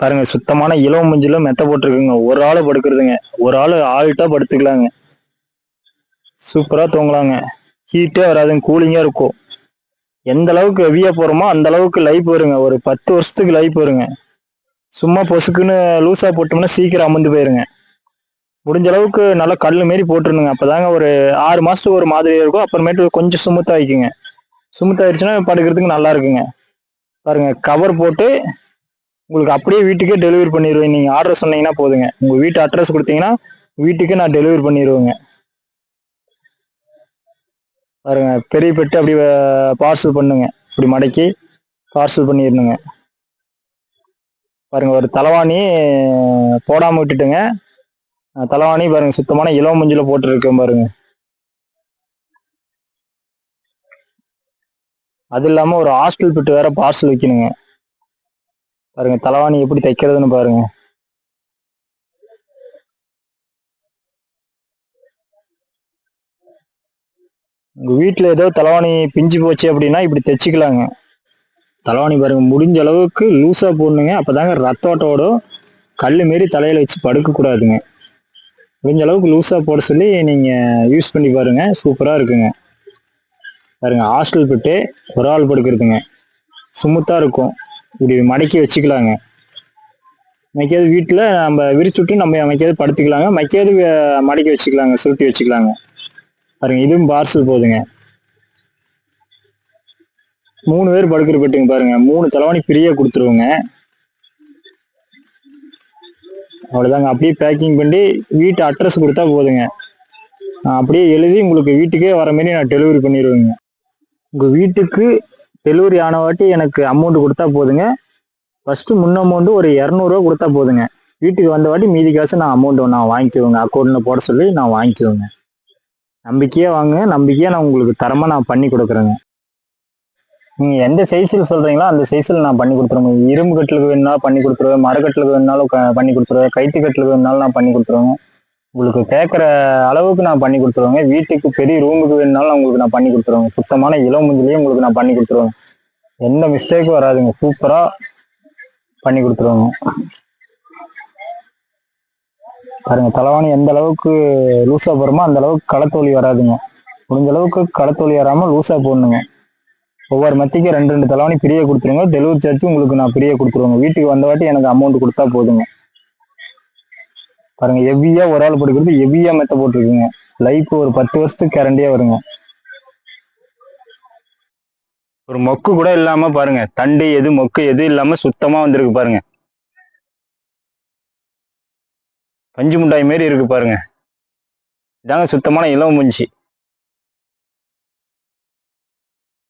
பாருங்க சுத்தமான இலவ மஞ்சுல மெத்த போட்டிருக்குங்க. ஒரு ஆள் படுக்கிறதுங்க. ஒரு ஆள் ஆள்கிட்டா படுத்துக்கலாங்க. சூப்பரா தூங்கலாங்க. ஹீட்டே வராதுங்க. கூலிங்கா இருக்கும். எந்த அளவுக்கு ஹெவியா போறோமோ அந்த அளவுக்கு லைஃப் வருங்க. ஒரு பத்து வருஷத்துக்கு லைஃப் வருங்க. சும்மா பொசுக்குன்னு லூஸா போட்டோம்னா சீக்கிரம் அமர்ந்து போயிருங்க. முடிஞ்ச அளவுக்கு நல்லா கல் மாரி போட்டுருணுங்க. அப்பதாங்க ஒரு ஆறு மாசத்துக்கு ஒரு மாதிரி இருக்கும். அப்புறமேட்டு கொஞ்சம் சுமுத்தா ஆயிக்குங்க படுக்கிறதுக்கு நல்லா இருக்குங்க. பாருங்க கவர் போட்டு உங்களுக்கு அப்படியே வீட்டுக்கே டெலிவரி பண்ணிடுவேன் நீங்கள் ஆர்டர் சொன்னீங்கன்னா போதுங்க. உங்கள் வீட்டு அட்ரஸ் கொடுத்தீங்கன்னா வீட்டுக்கு நான் டெலிவரி பண்ணிடுவேங்க பாருங்க பெரிய பெட்டு அப்படி பார்சல் பண்ணுங்க. இப்படி மடக்கி பார்சல் பண்ணிடணுங்க. பாருங்க ஒரு தலைவாணி போடாமல் விட்டுட்டுங்க. தலைவாணி பாருங்க சுத்தமான இளவ மஞ்சள் போட்டுருக்கேன் பாருங்க. அது இல்லாமல் ஒரு ஹாஸ்டல் பெட்டு வேற பார்சல் வைக்கணுங்க. பாருங்க தலைவாணி எப்படி தைக்கிறதுன்னு பாருங்க. உங்க வீட்டுல ஏதோ தலைவாணி பிஞ்சு போச்சு அப்படின்னா இப்படி தைச்சிக்கலாங்க. தலைவாணி பாருங்க முடிஞ்ச அளவுக்கு லூசா போடணுங்க. அப்பதாங்க ரத்தோட்டோட கல் மாரி தலையில வச்சு படுக்க கூடாதுங்க முடிஞ்ச அளவுக்கு லூசா போட சொல்லி நீங்க யூஸ் பண்ணி பாருங்க சூப்பரா இருக்குங்க. பாருங்க ஹாஸ்டல் போட்டு ஒரு ஆள் படுக்கிறதுங்க. சுமுத்தா இருக்கும். இப்படி மடக்கி வச்சுக்கலாங்க. மைக்காவது வீட்டில் நம்ம விரிச்சு விட்டு நம்ம மைக்காவது படுத்துக்கலாங்க. மைக்காவது மடக்கி வச்சுக்கலாங்க சுருட்டி வச்சுக்கலாங்க. பாருங்க இதுவும் பார்சல் போதுங்க. மூணு பேர் படுக்கிற பெட்டுங்க பாருங்க. மூணு தலைவாணி ஃப்ரீயாக கொடுத்துருவோங்க. அவ்வளோதாங்க அப்படியே பேக்கிங் பண்ணி வீட்டு அட்ரஸ் கொடுத்தா போதுங்க. நான் அப்படியே எழுதி உங்களுக்கு வீட்டுக்கே வர மாதிரி நான் டெலிவரி பண்ணிடுவேங்க. உங்கள் வீட்டுக்கு டெலிவரி ஆன வாட்டி எனக்கு அமௌண்ட் கொடுத்தா போதுங்க. ஃபஸ்ட்டு முன் அமௌண்ட் ஒரு இரநூறுவா கொடுத்தா போதுங்க. வீட்டுக்கு வந்த வாட்டி மீதி காசு நான் அமௌண்ட்டு நான் வாங்கிக்குவேங்க அக்கௌண்ட்டில் போட சொல்லி நான் வாங்கிக்குவேங்க நம்பிக்கையாக வாங்க நம்பிக்கையாக நான் உங்களுக்கு தரமாக நான் பண்ணி கொடுக்குறேங்க. நீங்கள் எந்த சைஸில் சொல்கிறீங்களோ அந்த சைஸில் நான் பண்ணி கொடுத்துருவேன் இரும்பு கட்டிலுக்கு வேணுனாலும் பண்ணி கொடுத்துருவேன். மரக்கட்டிலுக்கு வேணுனாலும் பண்ணி கொடுத்துருவேன். கைத்து கட்டிலுக்கு வேணுனாலும் நான் பண்ணி கொடுத்துருவேன் உங்களுக்கு கேட்குற அளவுக்கு நான் பண்ணி கொடுத்துருவேங்க. வீட்டுக்கு பெரிய ரூமுக்கு வேணும்னாலும் உங்களுக்கு நான் பண்ணி கொடுத்துருவேங்க. சுத்தமான இளமுஞ்சிலையும் உங்களுக்கு நான் பண்ணி கொடுத்துருவேங்க. எந்த மிஸ்டேக்கும் வராதுங்க. சூப்பராக பண்ணி கொடுத்துருவேங்க. பாருங்க தலைவாணி எந்த அளவுக்கு லூஸாக போகிறோமோ அந்த அளவுக்கு களத்தோலி வராதுங்க. முடிஞ்ச அளவுக்கு களத்தோலி வராமல் லூஸாக போடணுங்க. ஒவ்வொரு மத்திக்கும் ரெண்டு ரெண்டு தலைவாணி ஃப்ரீயாக கொடுத்துருங்க. டெலிவரி சார்ஜ் உங்களுக்கு நான் ஃப்ரீயாக கொடுத்துருவேங்க. வீட்டுக்கு வந்த வாட்டி எனக்கு அமௌண்ட் கொடுத்தா போதுங்க. பாருங்க ஹெவியா ஒரு ஆள் படுக்கிறது ஹெவியா மெத்த போட்டிருக்குங்க. லைஃப் ஒரு பத்து வருஷத்துக்கு கேரண்டியா வருங்க. ஒரு மொக்கு கூட இல்லாம பாருங்க தண்டு எது மொக்கு எது இல்லாம சுத்தமா வந்திருக்கு பாருங்க. பஞ்சு முட்டாய் மாரி இருக்கு பாருங்க. இதாங்க சுத்தமான இளவு முஞ்சி.